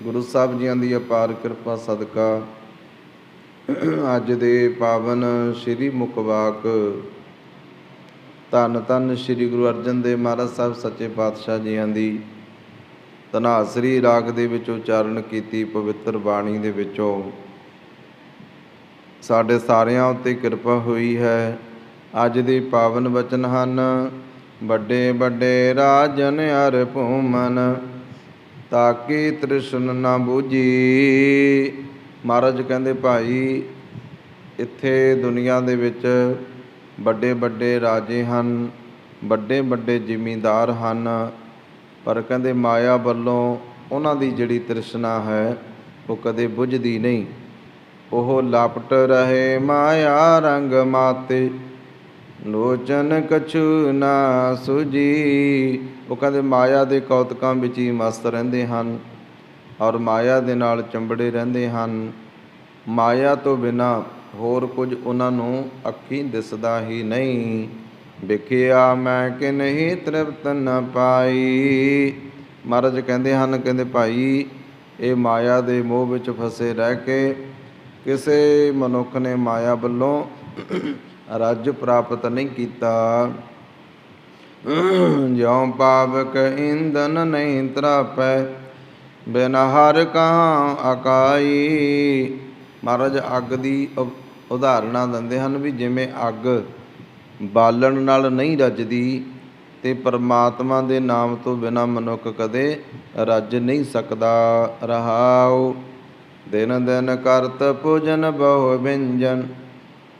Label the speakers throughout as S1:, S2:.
S1: ਗੁਰੂ ਸਾਹਿਬ ਜੀਆਂ ਦੀ ਅਪਾਰ ਕਿਰਪਾ ਸਦਕਾ। ਅੱਜ ਦੇ ਪਾਵਨ ਸ੍ਰੀ ਮੁਕਵਾਕ ਧੰਨ ਧੰਨ ਸ੍ਰੀ ਗੁਰੂ ਅਰਜਨ ਦੇਵ ਮਹਾਰਾਜ ਸਾਹਿਬ ਸੱਚੇ ਪਾਤਸ਼ਾਹ ਜੀਆਂ ਦੀ ਤਨਾਸਰੀ ਰਾਗ ਦੇ ਵਿੱਚ ਉਚਾਰਨ ਕੀਤੀ ਪਵਿੱਤਰ ਬਾਣੀ ਦੇ ਵਿੱਚੋਂ। ਸਾਡੇ ਸਾਰਿਆਂ ਉੱਤੇ ਕਿਰਪਾ ਹੋਈ ਹੈ। ਅੱਜ ਦੇ ਪਾਵਨ ਵਚਨ ਹਨ, ਵੱਡੇ ਵੱਡੇ ਰਾਜਨ ਅਰ ਭੂਮਨ ਤਾਕੀ ਤ੍ਰਿਸ਼ਨ ਨਾ ਬੂਝੀ। ਮਹਾਰਾਜ ਕਹਿੰਦੇ, ਭਾਈ, ਇੱਥੇ ਦੁਨੀਆ ਦੇ ਵਿੱਚ ਵੱਡੇ ਵੱਡੇ ਰਾਜੇ ਹਨ, ਵੱਡੇ ਵੱਡੇ ਜ਼ਿਮੀਂਦਾਰ ਹਨ, ਪਰ ਕਹਿੰਦੇ ਮਾਇਆ ਵੱਲੋਂ ਉਹਨਾਂ ਦੀ ਜਿਹੜੀ ਤ੍ਰਿਸ਼ਨਾ ਹੈ, ਉਹ ਕਦੇ ਬੁਝਦੀ ਨਹੀਂ। ਉਹ ਲਾਪਟ ਰਹੇ ਮਾਇਆ ਰੰਗ ਮਾਤੇ ਲੋਚਨ ਕਛੂ ਨਾ ਸੁਜੀ। ਉਹ ਕਹਿੰਦੇ, ਮਾਇਆ ਦੇ ਕੌਤਕਾਂ ਵਿੱਚ ਹੀ ਮਸਤ ਰਹਿੰਦੇ ਹਨ ਔਰ ਮਾਇਆ ਦੇ ਨਾਲ ਚੰਬੜੇ ਰਹਿੰਦੇ ਹਨ। ਮਾਇਆ ਤੋਂ ਬਿਨਾ ਹੋਰ ਕੁਝ ਉਹਨਾਂ ਨੂੰ ਅੱਖੀਂ ਦਿਸਦਾ ਹੀ ਨਹੀਂ। ਵਿਖਿਆ ਮੈਂ ਕਿ ਨਹੀਂ, ਤ੍ਰਿਪਤ ਨਾ ਪਾਈ। ਮਹਾਰਾਜ ਕਹਿੰਦੇ ਹਨ, ਕਹਿੰਦੇ ਭਾਈ, ਇਹ ਮਾਇਆ ਦੇ ਮੋਹ ਵਿੱਚ ਫਸੇ ਰਹਿ ਕੇ ਕਿਸੇ ਮਨੁੱਖ ਨੇ ਮਾਇਆ ਵੱਲੋਂ ਰੱਜ ਪ੍ਰਾਪਤ ਨਹੀਂ ਕੀਤਾ। ਜਿਉ ਪਾਵਕ ਇੰਦਨ ਨਹੀਂ ਤਰਾਪੈ, ਬਿਨ ਹਰ ਕਹਾਂ ਅਕਾਈ। ਮਹਾਰਾਜ, ਅੱਗ ਦੀ ਉ- ਉਦਾਹਰਨਾਂ ਦਿੰਦੇ ਹਨ ਵੀ ਜਿਵੇਂ ਅੱਗ ਬਾਲਣ ਨਾਲ ਨਹੀਂ ਰੱਜਦੀ, ਤੇ ਪਰਮਾਤਮਾ ਦੇ ਨਾਮ ਤੋਂ ਬਿਨਾ ਮਨੁੱਖ ਕਦੇ ਰੱਜ ਨਹੀਂ ਸਕਦਾ। ਰਹਾਉ ਦਿਨ ਦਿਨ ਕਰਤ ਪੂਜਨ ਬਹੁ ਵਿੰਜਨ।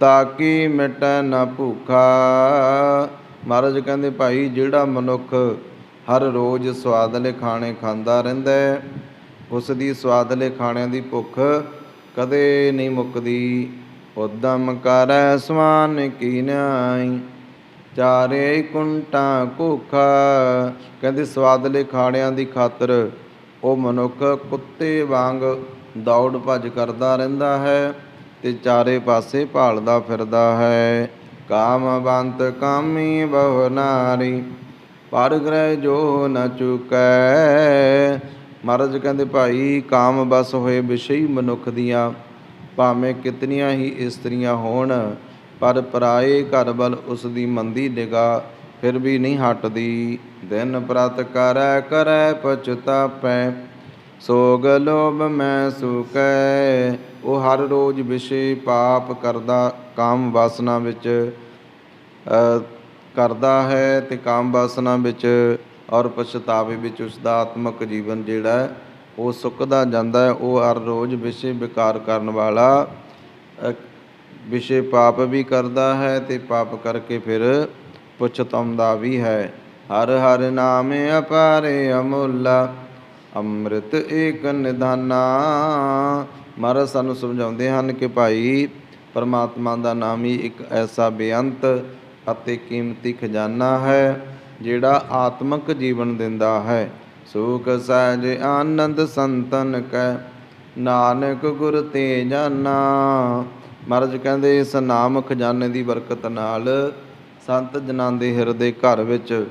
S1: ਤਾਂ ਕਿ ਮਿਟੈ ਨਾ ਭੁੱਖਾ। ਮਹਾਰਾਜ ਕਹਿੰਦੇ, ਭਾਈ, ਜਿਹੜਾ ਮਨੁੱਖ ਹਰ ਰੋਜ਼ ਸਵਾਦਲੇ ਖਾਣੇ ਖਾਂਦਾ ਰਹਿੰਦਾ ਹੈ ਉਸ ਦੀ ਸਵਾਦਲੇ ਖਾਣਿਆਂ ਦੀ ਭੁੱਖ ਕਦੇ ਨਹੀਂ ਮੁੱਕਦੀ। ਉਦਮ ਕਰੈ ਸਵਾਨ ਕੀ ਨਾਈ ਚਾਰੇ ਕੁੰਟਾਂ ਭੁੱਖਾ। ਕਹਿੰਦੇ, ਸਵਾਦਲੇ ਖਾਣਿਆਂ ਦੀ ਖਾਤਰ ਉਹ ਮਨੁੱਖ ਕੁੱਤੇ ਵਾਂਗ ਦੌੜ ਭੱਜ ਕਰਦਾ ਰਹਿੰਦਾ ਹੈ। ਤੇ ਚਾਰੇ ਪਾਸੇ ਭਾਲਦਾ ਫਿਰਦਾ ਹੈ। ਕਾਮਵੰਤ ਕਾਮੀ ਬਹੁ ਨਾਰੀ, ਪਰ ਗ੍ਰਹਿ ਜੋ ਨ ਚੁਕੈ। ਮਹਾਰਾਜ ਕਹਿੰਦੇ ਭਾਈ, ਕਾਮ ਬਸ ਹੋਏ ਵਿਸ਼ਈ ਮਨੁੱਖ ਦੀਆਂ, ਭਾਵੇਂ ਕਿਤਨੀਆਂ ਹੀ ਇਸਤਰੀਆਂ ਹੋਣ, ਪਰ ਪਰਾਏ ਘਰ ਵੱਲ ਉਸ ਦੀ ਮੰਦੀ ਨਿਗਾਹ ਫਿਰ ਵੀ ਨਹੀਂ ਹਟਦੀ। ਦਿਨ ਪ੍ਰਤ ਕਰੈ ਕਰੈ ਪਛਤਾਪੈ, ਸੋਗ ਲੋਭ ਮੈਂ ਸੁਕੈ। ਉਹ ਹਰ ਰੋਜ਼ ਵਿਸ਼ੇ ਪਾਪ ਕਰਦਾ, ਕਾਮ ਵਾਸਨਾ ਵਿੱਚ ਕਰਦਾ ਹੈ ਤੇ ਕਾਮ ਵਾਸਨਾ ਵਿੱਚ ਔਰ ਪਛਤਾਵੇ ਵਿੱਚ ਉਸ ਦਾ ਆਤਮਿਕ ਜੀਵਨ ਜਿਹੜਾ ਉਹ ਸੁੱਕਦਾ ਜਾਂਦਾ ਹੈ। ਉਹ ਹਰ ਰੋਜ਼ ਵਿਸ਼ੇ ਵਿਕਾਰ ਕਰਨ ਵਾਲਾ ਵਿਸ਼ੇ ਪਾਪ ਵੀ ਕਰਦਾ ਹੈ ਤੇ ਪਾਪ ਕਰਕੇ ਫਿਰ ਪਛਤਾਉਂਦਾ ਵੀ ਹੈ। ਹਰ ਹਰ ਨਾਮ ਅਪਾਰੇ ਅਮੁੱਲਾ, ਅੰਮ੍ਰਿਤ ਏਕ ਨਿਧਾਨਾ ਮਹਾਰਾਜ ਸਾਨੂੰ ਸਮਝਾਉਂਦੇ ਹਨ ਕਿ ਭਾਈ, ਪਰਮਾਤਮਾ ਦਾ ਨਾਮ ਹੀ ਇੱਕ ਐਸਾ ਬੇਅੰਤ ਅਤੇ ਕੀਮਤੀ ਖਜ਼ਾਨਾ ਹੈ, ਜਿਹੜਾ ਆਤਮਿਕ ਜੀਵਨ ਦਿੰਦਾ ਹੈ। ਸੁਖ, ਸਹਿਜ, ਆਨੰਦ, ਸੰਤਨ ਕੈ, ਨਾਨਕ ਗੁਰ ਤੇ ਜਾਨਾ ਮਹਾਰਾਜ ਕਹਿੰਦੇ, ਇਸ ਨਾਮ ਖਜ਼ਾਨੇ ਦੀ ਬਰਕਤ ਨਾਲ ਸੰਤ ਜਨਾਂ ਦੇ ਹਿਰਦੇ ਘਰ ਵਿੱਚ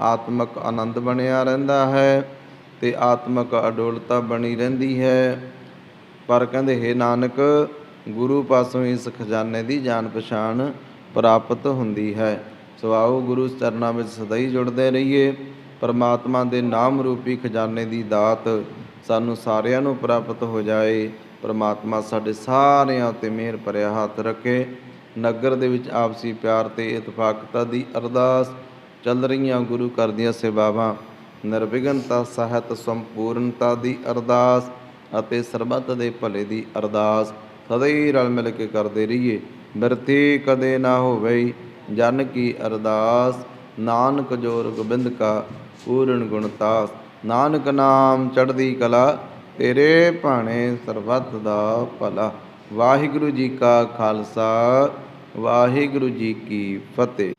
S1: ਆਤਮਿਕ ਆਨੰਦ ਬਣਿਆ ਰਹਿੰਦਾ ਹੈ ਤੇ ਆਤਮਿਕ ਅਡੋਲਤਾ ਬਣੀ ਰਹਿੰਦੀ ਹੈ। ਪਰ ਕਹਿੰਦੇ, ਹੈ ਨਾਨਕ, ਗੁਰੂ ਪਾਸੋਂ ਇਸ ਖਜ਼ਾਨੇ ਦੀ ਜਾਣ ਪਛਾਣ ਪ੍ਰਾਪਤ ਹੁੰਦੀ ਹੈ। ਸੋ ਆਓ ਗੁਰੂ ਚਰਨਾਂ ਵਿੱਚ ਸਦਾ ਹੀ ਜੁੜਦੇ ਰਹੀਏ। ਪਰਮਾਤਮਾ ਦੇ ਨਾਮ ਰੂਪੀ ਖਜ਼ਾਨੇ ਦੀ ਦਾਤ ਸਾਨੂੰ ਸਾਰਿਆਂ ਨੂੰ ਪ੍ਰਾਪਤ ਹੋ ਜਾਏ। ਪਰਮਾਤਮਾ ਸਾਡੇ ਸਾਰਿਆਂ ਤੇ ਮਿਹਰ ਭਰਿਆ ਹੱਥ ਰੱਖੇ। ਨਗਰ ਦੇ ਵਿੱਚ ਆਪਸੀ ਪਿਆਰ ਤੇ ਇਤਫਾਕਤਾ ਦੀ ਅਰਦਾਸ ਚੱਲ ਰਹੀਆਂ ਗੁਰੂ ਘਰ ਦੀਆਂ ਸੇਵਾਵਾਂ। ਨਿਰਵਿਘਨਤਾ, ਸਹਿਤ, ਸੰਪੂਰਨਤਾ ਦੀ ਅਰਦਾਸ ਅਤੇ ਸਰਬੱਤ ਦੇ ਭਲੇ ਦੀ ਅਰਦਾਸ ਸਦਾ ਹੀ ਰਲ ਮਿਲ ਕੇ ਕਰਦੇ ਰਹੀਏ। ਬਿਰਤੀ ਕਦੇ ਨਾ ਹੋਵੇ ਜਨ ਕੀ ਅਰਦਾਸ। ਨਾਨਕ ਜੋਰ ਗੋਬਿੰਦ ਕਾ ਪੂਰਨ ਗੁਣਤਾਸ ਨਾਨਕ ਨਾਮ ਚੜ੍ਹਦੀ ਕਲਾ, ਤੇਰੇ ਭਾਣੇ ਸਰਬੱਤ ਦਾ ਭਲਾ। ਵਾਹਿਗੁਰੂ ਜੀ ਕਾ ਖਾਲਸਾ, ਵਾਹਿਗੁਰੂ ਜੀ ਕੀ ਫਤਿਹ।